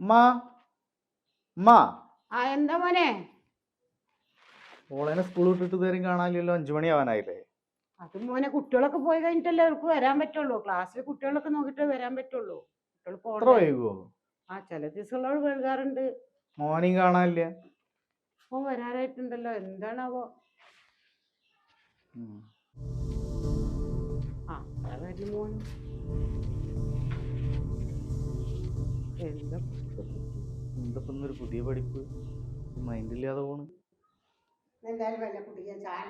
മാ മാ. ആ എന്താ മോനെ? ഓളേനെ സ്കൂൾ വിട്ടിട്ട് ഇതുവരെയും കാണാനില്ലല്ലോ. അഞ്ചു മണി ആവാനായില്ലേ? അത് മോനെ കുട്ടികളൊക്കെ പോയി കഴിഞ്ഞിട്ടല്ലേ അവർക്ക് വരാൻ പറ്റുള്ളൂ. ക്ലാസ്സിൽ കുട്ടികളൊക്കെ നോക്കിയിട്ട് വരാൻ പറ്റുള്ളൂ. കുട്ടികൾ എത്ര പോകണ്ട വൈകുവോ ആ ചില ദിവസങ്ങളോട് വൈകാറുണ്ട്. മോർണിംഗ് കാണാനില്ല. ഓ വരാറായിട്ടുണ്ടല്ലോ. എന്താണാവോ? ഉം. ആ അതാ വരും മോൻ എന്താ എന്താ ഒരു പുതിയ പഠിപ്പ്? മൈൻഡില്ലാതെ പോണ്. എന്തായാലും വല്ല കുട്ടിക്ക് ചായ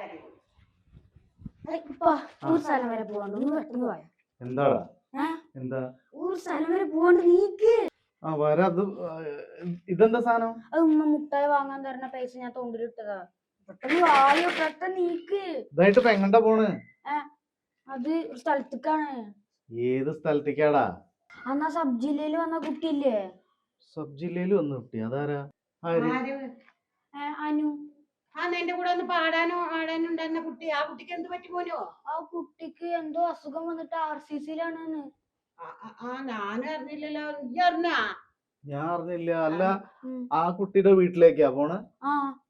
സ്ഥലം വരെ പോവാണ്ട്. ഒന്ന് പെട്ടെന്ന് പോയ. എന്താടാ? എന്താ? ഊർ സ്ഥലം വരെ പോകണ്ട നീക്ക്. ആ വരാ അത് ഇതെന്താ സാധനം? അത് ഉമ്മ മുട്ടായി വാങ്ങാൻ തരണ പൈസ ഞാൻ തൊണ്ടിലിട്ടതാ. പെട്ടെന്ന് വായോ പെട്ടെന്ന് നീക്ക്. ഇതായിട്ട് പെങ്ങണ്ട പോണ്. അത് ഒരു സ്ഥലത്തേക്കാണ്. ഏത് സ്ഥലത്തേക്കാടാ? അന്നാ സബ് ജില്ലയിൽ വന്ന കുട്ടിയില്ലേ? സബ് ജില്ലയിൽ വന്ന കുട്ടി. അതാരാ? ആര്? ഏ, അനു. ആ നിന്റെ കൂടെ ഒന്ന് പാടാനോ ആടാനോ ഉണ്ടായിരുന്ന കുട്ടി. ആ കുട്ടിക്ക് എന്ത് പറ്റി മോനോ? ആ കുട്ടിക്ക് എന്തോ അസുഖം വന്നിട്ട് ആർ സി സിയിലാണ് ആ, ആ, ആ ഞാനും അറിഞ്ഞില്ലല്ലോ. അറിഞ്ഞാ? ഞാൻ അറിഞ്ഞില്ല. അല്ല ആ കുട്ടിയുടെ വീട്ടിലേക്കാ പോണ? ആ.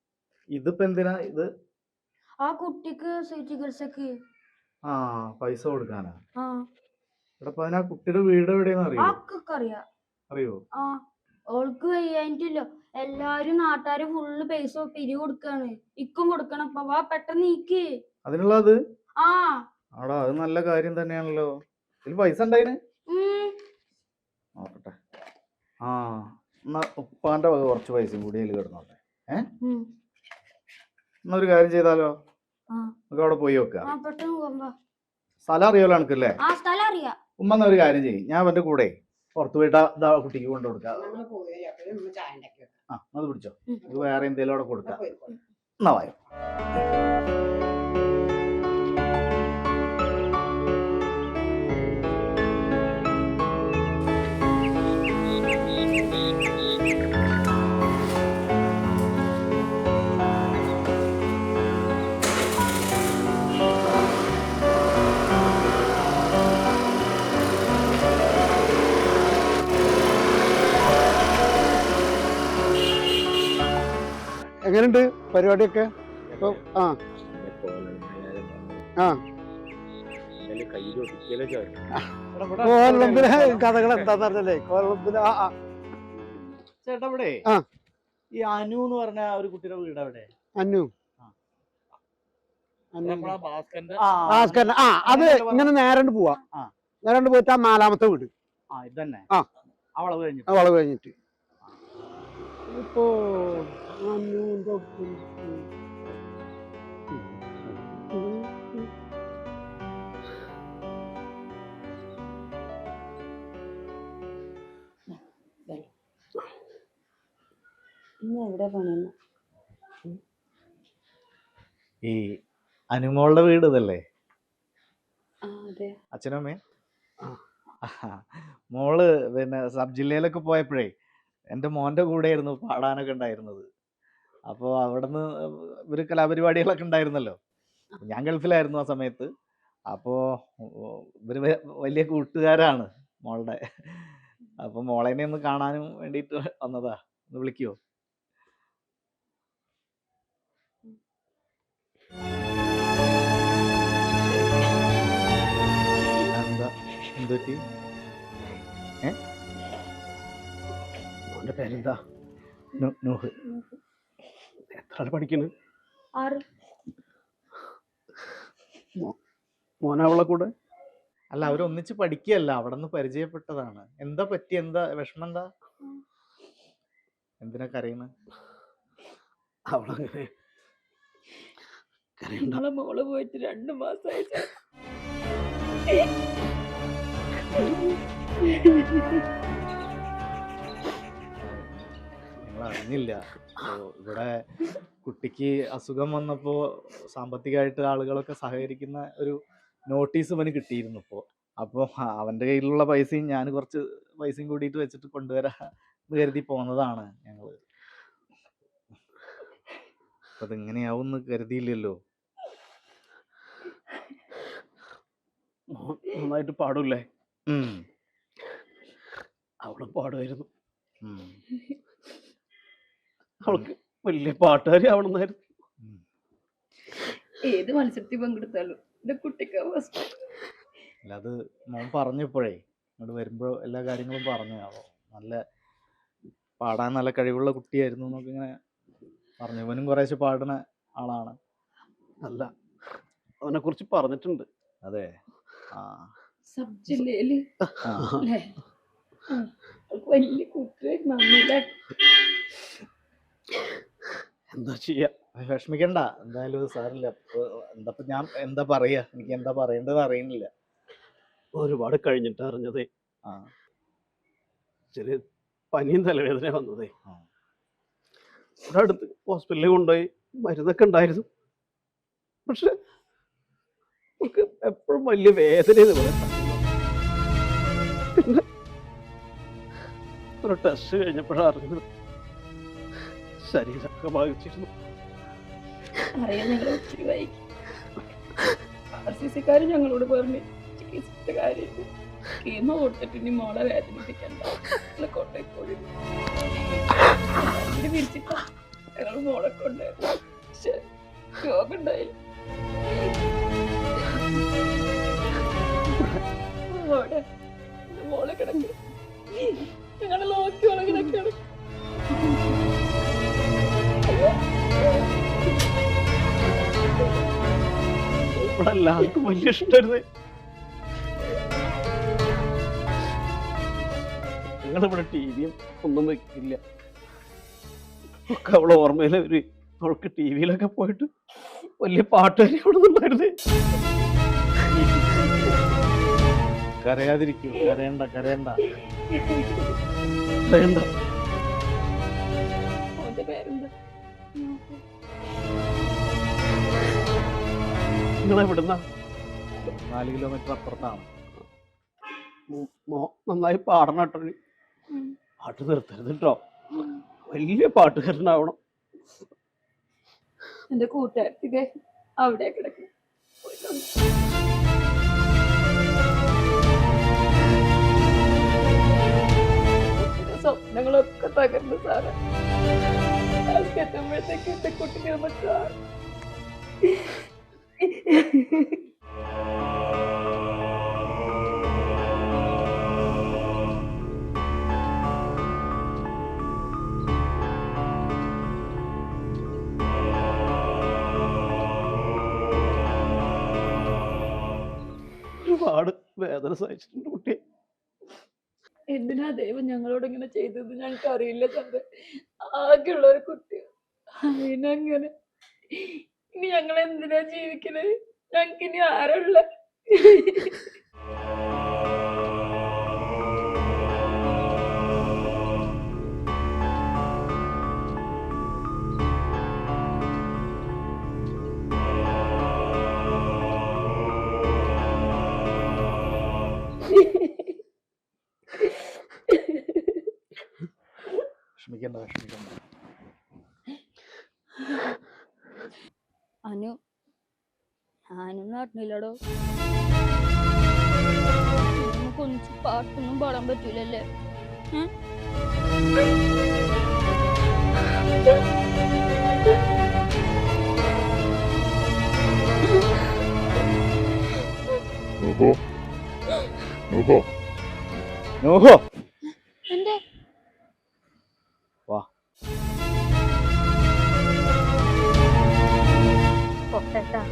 ഇതിപ്പോ എന്തിനാ ഇത്? ആ കുട്ടിക്ക് സി- ചികിത്സക്ക്. ആ പൈസ കൊടുക്കാനാ? ആ. ഇവിടെ അപ്പൊ കുട്ടിയുടെ വീട് എവിടെയെന്ന് അറിയോ? അറിയാം അറിയോ? ആ ഓൾക്ക് വയ്യായിട്ടില്ലോ എല്ലാരും നാട്ടാര് ഫുള്ള് പൈസ പിരി കൊടുക്കാണ്. ഇക്കും കൊടുക്കണം. അപ്പൊ വാ പെട്ടെന്ന് നീക്ക്. അതിനുള്ളത് ആ. ആടാ അത് നല്ല കാര്യം തന്നെയാണല്ലോ. ഇതിൽ പൈസ ഉണ്ടായിന്. നോക്കട്ടെ. ആ എന്നാ ഉപ്പാന്റെ വക കുറച്ച് പൈസയും കൂടി അതിൽ കിടന്നോട്ടെ. ഏഹ് എന്നാ ഒരു കാര്യം ചെയ്താലോ. നമുക്ക് അവിടെ പോയി വെക്കാം. സ്ഥലം അറിയാലോ എനിക്കല്ലേ ആ സ്ഥലം അറിയാം. ഉമ്മ എന്നൊരു ഒരു കാര്യം ചെയ്യും. ഞാൻ അവന്റെ കൂടെ പുറത്ത് പോയിട്ട് ആ- കുട്ടിക്ക് കൊണ്ടു കൊടുക്കാം. ആ അത് പിടിച്ചോ ഇത് വേറെ എന്തേലും അവിടെ കൊടുക്കാം. എന്നാ വായോ. എങ്ങനെയുണ്ട് പരിപാടിയൊക്കെ? ഇപ്പൊ ആ. ആ. കോലമ്പിലെ കഥകൾ എന്താന്ന് പറഞ്ഞല്ലേ കോലമ്പിലെ ആ ആ. ചേട്ടാ ഇവിടെ ആ. ഈ അനു എന്ന് പറഞ്ഞ ആ ഒരു കുട്ടിയുടെ വീട് അവിടെ? അന്നു ആ. അന്നു. ആ. ഭാസ്കരൻ ആ അത് ഇങ്ങനെ നേരണ്ട് പോവാ. ആ. നേരണ്ട് പോയിട്ട് ആ നാലാമത്തെ വീട്. ആ ഇതന്നെ. ആ. അവളെ കഴിഞ്ഞിട്ട്. അവളെ കഴിഞ്ഞിട്ട്. ഇപ്പോ. ഇന്ന് എവിടെ പണിയുന്നു ഈ അനുമോളുടെ വീട് ഇതല്ലേ അതെ അച്ഛനമ്മേ ആ. മോൾ പിന്നെ സബ് ജില്ലയിലൊക്കെ പോയപ്പോഴേ എന്റെ മോന്റെ കൂടെയായിരുന്നു പാടാനൊക്കെ ഉണ്ടായിരുന്നത്. അപ്പോൾ അവിടുന്ന് ഒരു കലാപരിപാടികളൊക്കെ ഉണ്ടായിരുന്നല്ലോ. ഞാൻ ഗൾഫിലായിരുന്നു ആ സമയത്ത്. അപ്പോൾ ഇവർ വലിയ കൂട്ടുകാരാണ് മോളുടെ. അപ്പോൾ മോളേനെ ഒന്ന് കാണാനും വേണ്ടിയിട്ട് വന്നതാ. ഒന്ന് വിളിക്കുവോ? പേരെന്താ നു- നൂഹ് എത്ര പഠിക്കണ്? ആറ്. മോനെ അവളെ കൂടെ? അല്ല അവരൊന്നിച്ച് പഠിക്കുകയല്ല അവിടെ നിന്ന് പരിചയപ്പെട്ടതാണ്. എന്താ പറ്റി? എന്താ വിഷമം എന്താ? എന്തിനാ കരയുന്നത് അവളങ്ങനെ കരയണ്ട. നമ്മളെ മോൾ പോയിട്ട് രണ്ടു മാസമായി ഞങ്ങൾ അറിഞ്ഞില്ല ഇവിടെ കുട്ടിക്ക് അസുഖം വന്നപ്പോൾ സാമ്പത്തികമായിട്ട് ആളുകളൊക്കെ സഹകരിക്കുന്ന ഒരു നോട്ടീസ് അവന് കിട്ടിയിരുന്നു ഇപ്പോൾ അപ്പോൾ അവന്റെ കയ്യിലുള്ള പൈസയും ഞാൻ കുറച്ച് പൈസയും കൂടിയിട്ട് വെച്ചിട്ട് കൊണ്ടുവരാ എന്ന് കരുതി പോന്നതാണ് ഞങ്ങൾ അപ്പം അതിങ്ങനെയാവും എന്ന് കരുതിയില്ലല്ലോ. നന്നായിട്ട് പാടൂല്ലേ അവൾ പാടുമായിരുന്നു. അവൾക്ക് വലിയ പാട്ടുകാരി ആവണമെന്നായിരുന്നു. ഏത് മത്സരത്തിൽ പങ്കെടുത്താലും എന്റെ കുട്ടിക്ക് ഫസ്റ്റ് അല്ല അത് മോൻ പറഞ്ഞപ്പോഴേ ഇങ്ങോട്ട് വരുമ്പോൾ എല്ലാ കാര്യങ്ങളും പറഞ്ഞു. അപ്പോൾ നല്ല പാടാൻ നല്ല കഴിവുള്ള കുട്ടിയായിരുന്നു എന്നൊക്കെ ഇങ്ങനെ പറഞ്ഞു. ഇവനും കുറേശ്ശെ പാടുന്ന ആളാണ്. അല്ല അവനെ കുറിച്ച് പറഞ്ഞിട്ടുണ്ട്. അതെ. ആ. സബ് ജില്ലയിൽ ആ. അല്ലേ? ആ, അവൾക്ക് വലിയ എന്താ ചെയ്യാ? വിഷമിക്കണ്ട. എന്തായാലും ഇത് സാരില്ല എന്താ ഞാൻ എന്താ പറയാ? എനിക്ക് എന്താ പറയേണ്ടത് അറിയുന്നില്ല ഒരുപാട് കഴിഞ്ഞിട്ട് അറിഞ്ഞതേ. ആ. ചെറിയ പനിയും തലവേദന വന്നതേ. ഇവിടെ അടുത്ത് ഹോസ്പിറ്റലിൽ കൊണ്ടുപോയി മരുന്നൊക്കെ ഉണ്ടായിരുന്നു. പക്ഷെ നമുക്ക് എപ്പോഴും വലിയ വേദന ഒരു ടെസ്റ്റ് കഴിഞ്ഞപ്പോഴാണ് അറിഞ്ഞത്. ശരീരമൊക്കെ ബാധിച്ചിരുന്നു അറിയാൻ ഞങ്ങൾ ഒത്തിരി വൈകി. ആർ സി സിക്കാർ ഞങ്ങളോട് പറഞ്ഞു ചികിത്സിച്ച കാര്യം കീമ കൊടുത്തിട്ട് ഇനി മോളെ വേദനിപ്പിക്കണ്ട. ഞങ്ങളെ കൊണ്ടേക്കോളി ഇത് വിരിച്ചിട്ട ഞങ്ങൾ മോളെ കൊണ്ട് ഇവിടെ എല്ലാവർക്കും വലിയ ഇഷ്ടമായിരുന്നേ ഞങ്ങളിവിടെ ടി വിയും ഒന്നും വെക്കില്ല. ഒക്കെ അവളെ ഓർമ്മയിലെ ഒരു അവൾക്ക് ടി വിയിലൊക്കെ പോയിട്ട് വലിയ പാട്ടുകാരി അവിടെ നിന്നായിരുന്നു. കരയാതിരിക്കൂ കരയണ്ട കരയണ്ട. വേണ്ട നിങ്ങളെവിടുന്ന നാല് കിലോമീറ്റർ അപ്പുറത്താണ് മോ നന്നായി പാടണം കേട്ടോ നീ. പാട്ട് നിർത്തരുത് കേട്ടോ വലിയ പാട്ടുകാരനാവണം എന്റെ കൂട്ടുകാരത്തിക്ക് അവിടെ കിടക്കും? സ്വപ്നങ്ങളൊക്കെ തകർന്നു സാറേ എത്തുമ്പോഴത്തേക്ക് എന്റെ കുട്ടികൾ മറ്റാ. ഒരുപാട് വേദന സഹിച്ചിട്ടുണ്ട് കുട്ടി എന്തിനാ ദൈവം ഞങ്ങളോട് ഇങ്ങനെ ചെയ്തത്? ഞങ്ങൾക്ക് അറിയില്ല ചന്ദ്രൻ. ആകെയുള്ള ഒരു കുട്ടി. അതിനങ്ങനെ ഇനി ഞങ്ങൾ എന്തിനാ ജീവിക്കുന്നത് ഞങ്ങൾക്ക് ഇനി ആരുള്ള? വിഷമിക്കണ്ട വിഷമിക്കണ്ട. ഞാനും നാട്ടിനില്ലടോ നമുക്ക് ഒന്നിച്ച് പാട്ടൊന്നും പാടാൻ പറ്റൂലല്ലേ? എന്റെ. പൊട്ടട്ടാ